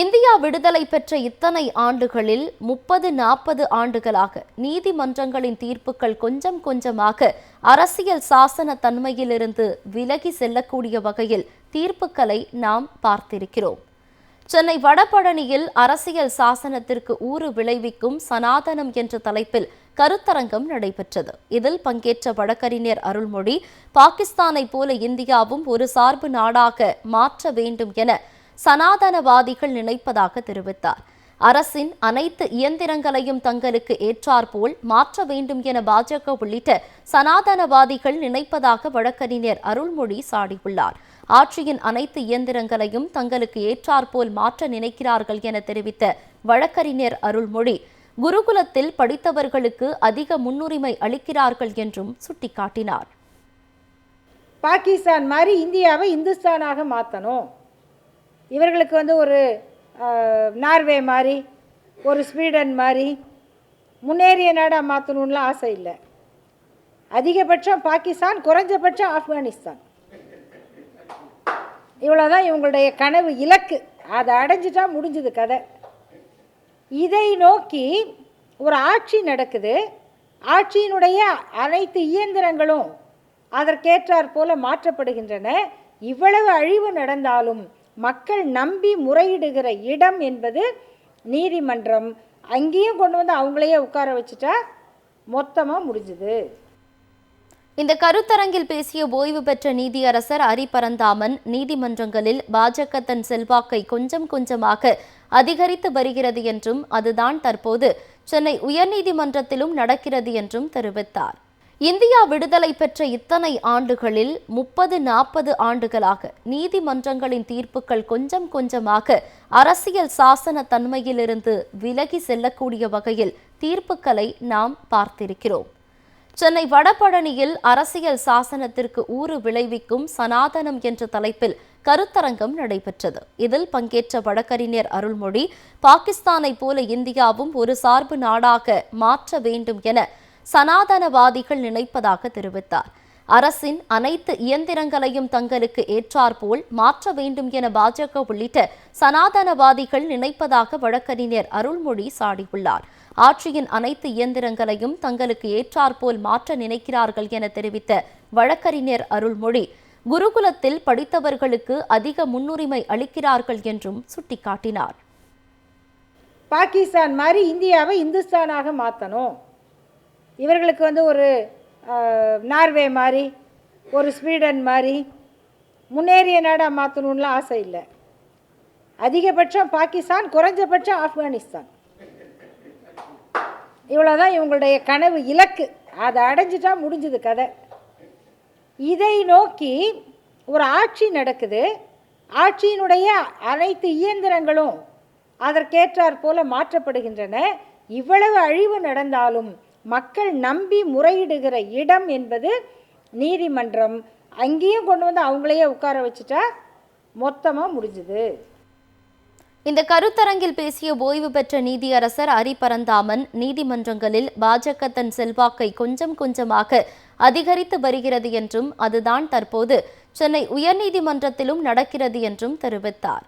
India விடுதலை பெற்ற இத்தனை ஆண்டுகளில் முப்பது நாற்பது ஆண்டுகளாக நீதிமன்றங்களின் தீர்ப்புகள் கொஞ்சம் கொஞ்சமாக அரசியல் சாசன தன்மையிலிருந்து விலகி செல்லக்கூடிய வகையில் தீர்ப்புகளை நாம் பார்த்திருக்கிறோம். சென்னை வடபழனியில் அரசியல் சாசனத்திற்கு ஊறு விளைவிக்கும் சனாதனம் என்ற தலைப்பில் கருத்தரங்கம் நடைபெற்றது. இதில் பங்கேற்ற வழக்கறிஞர் அருள்மொழி பாகிஸ்தானைப் போல இந்தியாவும் ஒரு சார்பு நாடாக மாற்ற வேண்டும் என சனாதனவாதிகள் நினைப்பதாக தெரிவித்தார். அரசின் அனைத்து இயந்திரங்களையும் தங்களுக்கு ஏற்றாற்போல் மாற்ற வேண்டும் என பாஜக உள்ளிட்ட சனாதனவாதிகள் நினைப்பதாக வழக்கறிஞர் அருள்மொழி சாடியுள்ளார். ஆட்சியின் அனைத்து இயந்திரங்களையும் தங்களுக்கு ஏற்றாற்போல் மாற்ற நினைக்கிறார்கள் என தெரிவித்த வழக்கறிஞர் அருள்மொழி குருகுலத்தில் படித்தவர்களுக்கு அதிக முன்னுரிமை அளிக்கிறார்கள் என்றும் சுட்டிக்காட்டினார். பாகிஸ்தான் மாதிரி இந்தியாவை இந்துஸ்தானாக மாற்றணும் இவர்களுக்கு வந்து ஒரு நார்வே மாதிரி ஒரு ஸ்வீடன் மாதிரி முன்னேறிய நாடாக மாற்றணும்லாம் ஆசை இல்லை. அதிகபட்சம் பாகிஸ்தான் குறைஞ்சபட்சம் ஆப்கானிஸ்தான். இவ்வளோதான் இவங்களுடைய கனவு இலக்கு. அதை அடைஞ்சிட்டா முடிஞ்சுது கதை. இதை நோக்கி ஒரு ஆட்சி நடக்குது. ஆட்சியினுடைய அனைத்து இயந்திரங்களும் அதற்கேற்றாற் போல மாற்றப்படுகின்றன. இவ்வளவு அழிவு நடந்தாலும் மக்கள் நம்பி முறையிடுகிற இடம் என்பது நீதிமன்றம். அங்கேயும் கொண்டு வந்து அவங்களையே உட்கார வச்சுட்டா மொத்தமாக முடிஞ்சுது. இந்த கருத்தரங்கில் பேசிய ஓய்வு பெற்ற நீதியரசர் அரிபரந்தாமன் நீதிமன்றங்களில் பாஜக தன் செல்வாக்கை கொஞ்சம் கொஞ்சமாக அதிகரித்து வருகிறது என்றும் அதுதான் தற்போது சென்னை உயர்நீதிமன்றத்திலும் நடக்கிறது என்றும் தெரிவித்தார். இந்தியா விடுதலை பெற்ற இத்தனை ஆண்டுகளில் முப்பது நாற்பது ஆண்டுகளாக நீதிமன்றங்களின் தீர்ப்புகள் கொஞ்சம் கொஞ்சமாக அரசியல் சாசன தன்மையிலிருந்து விலகி செல்லக்கூடிய வகையில் தீர்ப்புகளை நாம் பார்த்திருக்கிறோம். சென்னை வடபழனியில் அரசியல் சாசனத்திற்கு ஊறு விளைவிக்கும் சனாதனம் என்ற தலைப்பில் கருத்தரங்கம் நடைபெற்றது. இதில் பங்கேற்ற வழக்கறிஞர் அருள்மொழி பாகிஸ்தானைப் போல இந்தியாவும் ஒரு சார்பு நாடாக மாற்ற வேண்டும் என சனாதனவாதிகள் நினைப்பதாக தெரிவித்தார். அரசின் அனைத்து இயந்திரங்களையும் தங்களுக்கு ஏற்றாற்போல் மாற்ற வேண்டும் என பாஜக உள்ளிட்ட சனாதனவாதிகள் நினைப்பதாக வழக்கறிஞர் அருள்மொழி சாடியுள்ளார். ஆட்சியின் அனைத்து இயந்திரங்களையும் தங்களுக்கு ஏற்றாற்போல் மாற்ற நினைக்கிறார்கள் என தெரிவித்த வழக்கறிஞர் அருள்மொழி குருகுலத்தில் படித்தவர்களுக்கு அதிக முன்னுரிமை அளிக்கிறார்கள் என்றும் சுட்டிக்காட்டினார். பாகிஸ்தான் மாதிரி இந்தியாவை இந்துஸ்தானாக மாற்றணும் இவர்களுக்கு வந்து ஒரு நார்வே மாதிரி ஒரு ஸ்வீடன் மாதிரி முன்னேறிய நாடாக மாற்றணும்லாம் ஆசை இல்லை. அதிகபட்சம் பாகிஸ்தான் குறைஞ்சபட்சம் ஆப்கானிஸ்தான். இவ்வளோதான் இவங்களுடைய கனவு இலக்கு. அதை அடைஞ்சிட்டா முடிஞ்சுது கதை. இதை நோக்கி ஒரு ஆட்சி நடக்குது. ஆட்சியினுடைய அனைத்து இயந்திரங்களும் அதற்கேற்றாற் போல மாற்றப்படுகின்றன. இவ்வளவு அழிவு நடந்தாலும் மக்கள் நம்பி முறையிடுகிற இடம் என்பது நீதிமன்றம். அங்கேயும் கொண்டு வந்து அவங்களையே உட்கார வச்சுட்டா மொத்தமாக முடிஞ்சுது. இந்த கருத்தரங்கில் பேசிய ஓய்வு பெற்ற நீதியரசர் அரிபரந்தாமன் நீதிமன்றங்களில் பாஜக தன் செல்வாக்கை கொஞ்சம் கொஞ்சமாக அதிகரித்து வருகிறது என்றும் அதுதான் தற்போது. சென்னை உயர்நீதிமன்றத்திலும் நடக்கிறது என்றும் தெரிவித்தார்.